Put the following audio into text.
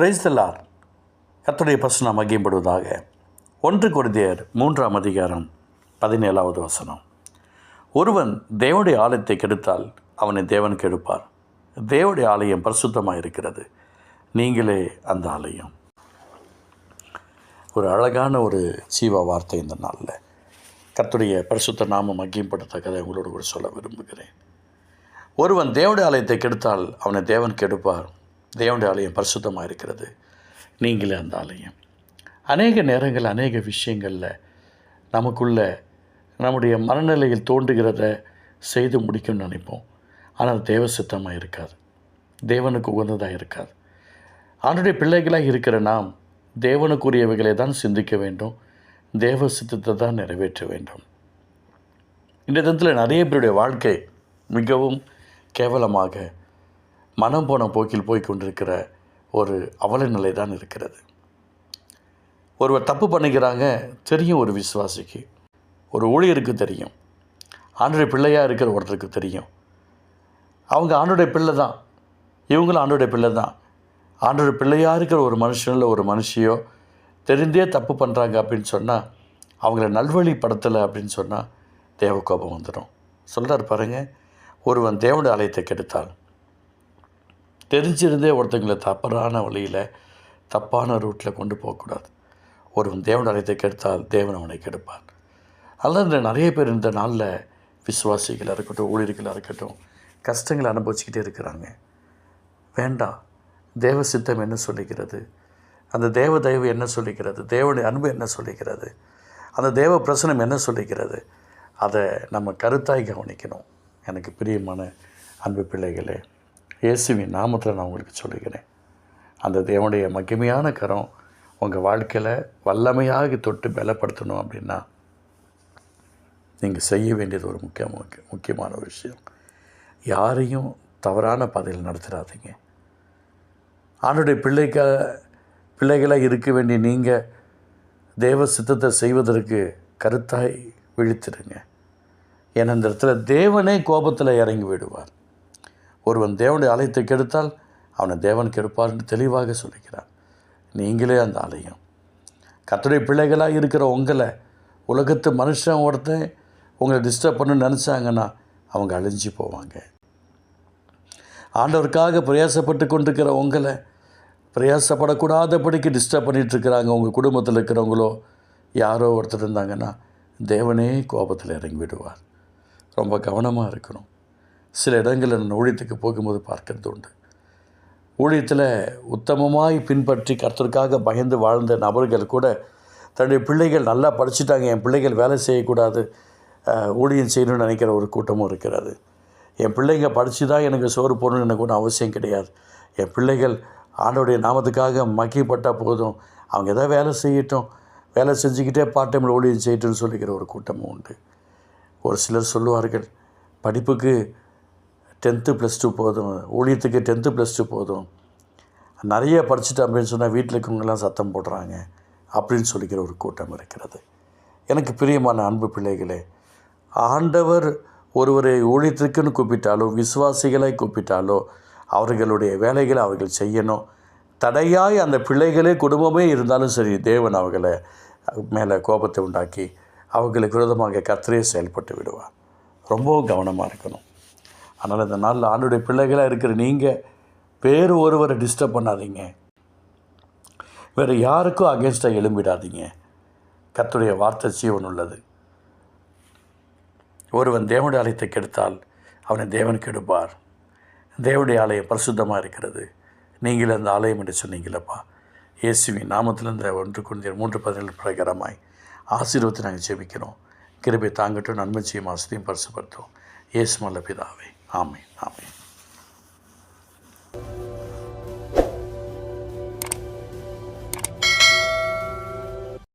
பிரைஸ்தலார் கத்துடைய பசு நாம் மகிம்படுவதாக ஒன்று குருதியர் மூன்றாம் அதிகாரம் பதினேழாவது வசனம். ஒருவன் தேவனுடைய ஆலயத்தை கெடுத்தால் அவனை தேவன் கெடுப்பார். தேவனுடைய ஆலயம் பரிசுத்தமாக இருக்கிறது. நீங்களே அந்த ஆலயம். ஒரு அழகான ஒரு சீவா வார்த்தை இந்த நாளில். கத்துடைய பரிசுத்த நாமம் மகிம்படத்தக்கதை உங்களோடு கூட சொல்ல விரும்புகிறேன். ஒருவன் தேவனுடைய ஆலயத்தை கெடுத்தால் அவனை தேவன் கெடுப்பார். தேவனுடைய ஆலயம் பரிசுத்தமாக இருக்கிறது நீங்களே அந்த ஆலயம். அநேக நேரங்கள் அநேக விஷயங்களில் நமக்குள்ள நம்முடைய மனநிலையில் தோன்றுகிறத செய்து முடிக்கும்னு நினைப்போம். ஆனால் தேவ சித்தமாக இருக்காது தேவனுக்கு உகந்ததாக இருக்காது ஆண்டுடைய பிள்ளைகளாக இருக்கிற நாம் தேவனுக்குரியவைகளை தான் சிந்திக்க வேண்டும். தேவ சித்தத்தை தான் நிறைவேற்ற வேண்டும். இந்த தினத்தில் நிறைய பேருடைய வாழ்க்கை மிகவும் கேவலமாக மனம் போன போக்கில் போய் கொண்டிருக்கிற ஒரு அவல நிலை தான் இருக்கிறது. ஒருவர் தப்பு பண்ணிக்கிறாங்க தெரியும் ஒரு விசுவாசிக்கு. ஒரு ஊழியருக்கு தெரியும். ஆண்டுடைய பிள்ளையாக இருக்கிற ஒருத்தருக்கு தெரியும். அவங்க ஆண்டுடைய பிள்ளை தான். இவங்களும் ஆண்டுடைய பிள்ளை தான். ஆண்டுடைய பிள்ளையாக இருக்கிற ஒரு மனுஷனில் ஒரு மனுஷியோ தெரிந்தே தப்பு பண்ணுறாங்க அப்படின்னு சொன்னால் அவங்கள நல்வழிப்படுத்தலை அப்படின்னு சொன்னால் தேவக்கோபம் வந்துடும். சொல்கிறார் பாருங்கள் ஒருவன் தேவனுடைய ஆலயத்தை கெடுத்தான் தெரிஞ்சிருந்தே ஒருத்தங்களை தப்பறான வழியில் தப்பான ரூட்டில் கொண்டு போகக்கூடாது. ஒருவன் தேவன் ஆலயத்தை கெடுத்தால் தேவன் அவனை கெடுப்பார். அல்லது இந்த நிறைய பேர் இந்த நாளில் விசுவாசிகளாக இருக்கட்டும் ஊழியர்களாக இருக்கட்டும் கஷ்டங்களை அனுபவிச்சுக்கிட்டே இருக்கிறாங்க. வேண்டாம் தேவ சித்தம் என்ன சொல்லிக்கிறது அந்த தேவ தயவு என்ன சொல்லிக்கிறது தேவனுடைய அன்பு என்ன சொல்லிக்கிறது அந்த தேவ பிரசனம் என்ன சொல்லிக்கிறது அதை நம்ம கருத்தாய் கவனிக்கணும். எனக்கு பிரியமான அன்பு பிள்ளைகளே இயேசுவின் நாமத்தில் நான் உங்களுக்கு சொல்லுகிறேன். அந்த தேவனுடைய மகிமையான கரம் உங்கள் வாழ்க்கையில் வல்லமையாக தொட்டு பலப்படுத்தணும் அப்படின்னா நீங்கள் செய்ய வேண்டியது ஒரு முக்கிய முக்கியமான ஒரு விஷயம். யாரையும் தவறான பாதையில் நடத்திடாதீங்க ஆண்டுடைய பிள்ளைக்க பிள்ளைகளாக இருக்க வேண்டிய நீங்கள் தேவ சித்தத்தை செய்வதற்கு கருத்தாய் விழித்திருங்க ஏன்னா இந்த இடத்துல தேவனே கோபத்தில் இறங்கி விடுவார் ஒருவன் தேவனுடைய ஆலயத்தை கெடுத்தால் அவனை தேவன் கெடுப்பார்னு தெளிவாக சொல்லிக்கிறான் நீங்களே அந்த ஆலயம். கத்துடைய பிள்ளைகளாக இருக்கிற உங்களை உலகத்து மனுஷன் ஒருத்தன் உங்களை டிஸ்டர்ப் பண்ணுன்னு நினச்சாங்கன்னா அவங்க அழிஞ்சு போவாங்க. ஆண்டவருக்காக பிரயாசப்பட்டு கொண்டிருக்கிற உங்களை பிரயாசப்படக்கூடாதபடிக்கு டிஸ்டர்ப் பண்ணிகிட்ருக்கிறாங்க உங்கள் குடும்பத்தில் இருக்கிறவங்களோ யாரோ ஒருத்தர் இருந்தாங்கன்னா தேவனே கோபத்தில் இறங்கி விடுவார் ரொம்ப கவனமாக இருக்கணும். சில இடங்களில் நான் ஊழியத்துக்கு போகும்போது பார்க்கறது உண்டு. ஊழியத்தில் உத்தமமாய் பின்பற்றி கர்த்தருக்காக பயந்து வாழ்ந்த நபர்கள் கூட தன்னுடைய பிள்ளைகள் நல்லா படிச்சுட்டாங்க என் பிள்ளைகள் வேலை செய்யக்கூடாது ஊழியம் செய்யணும்னு நினைக்கிற ஒரு கூட்டமும் இருக்கிறது. என் பிள்ளைங்க படித்து தான் எனக்கு சோறு போடணும்னு எனக்கு ஒன்றும் அவசியம் கிடையாது. என் பிள்ளைகள் ஆண்டோடைய நாமத்துக்காக மக்கிப்பட்டால் போதும். அவங்க எதாவது வேலை செய்யட்டும் வேலை செஞ்சுக்கிட்டே பார்ட் டைமில் ஊழியம் செய்யட்டும்னு சொல்லிக்கிற ஒரு கூட்டமும் உண்டு. ஒரு சிலர் சொல்லுவார்கள் படிப்புக்கு டென்த்து ப்ளஸ் டூ போதும் ஊழியத்துக்கு டென்த்து ப்ளஸ் டூ போதும். நிறைய படிச்சுட்டேன் அப்படின்னு சொன்னால் வீட்டில் இருக்கவங்கெல்லாம் சத்தம் போடுறாங்க அப்படின்னு சொல்லிக்கிற ஒரு கூட்டம் இருக்கிறது. எனக்கு பிரியமான அன்பு பிள்ளைகளே ஆண்டவர் ஒருவரை ஊழியத்திற்குன்னு கூப்பிட்டாலோ விசுவாசிகளை கூப்பிட்டாலோ அவர்களுடைய வேலைகளை அவர்கள் செய்யணும். தடையாய் அந்த பிள்ளைகளே குடும்பமே இருந்தாலும் சரி தேவன் அவர்களை மேலே கோபத்தை உண்டாக்கி அவர்களுக்கு விரோதமாக கத்திரையே செயல்பட்டு விடுவார். ரொம்பவும் கவனமாக இருக்கணும். அதனால் இந்த நாளில் ஆண்டுடைய பிள்ளைகளாக இருக்கிற நீங்கள் பேர் ஒருவரை டிஸ்டர்ப் பண்ணாதீங்க. வேறு யாருக்கும் அகேன்ஸ்டாக எழும்பிடாதீங்க. கத்துடைய வார்த்தை சீவன் உள்ளது. ஒருவன் தேவனுடைய ஆலயத்தை கெடுத்தால் அவனை தேவன் கெடுப்பார். தேவனுடைய ஆலயம் பரிசுத்தமாக இருக்கிறது. நீங்கள் அந்த ஆலயம் என்று சொன்னீங்களப்பா. இயேசுவின் நாமத்தில் இந்த ஒன்று குழந்தை மூன்று பதினேழு பிரகாரமாய் ஆசீர்வத்தை நாங்கள் ஜெபிக்கிறோம். கிருபை தாங்கட்டும் நன்மை செய்யும் ஆசிரியம் பரிசுப்படுத்தும் இயேசு மல்ல பிதாவே. ஆமே ஆமே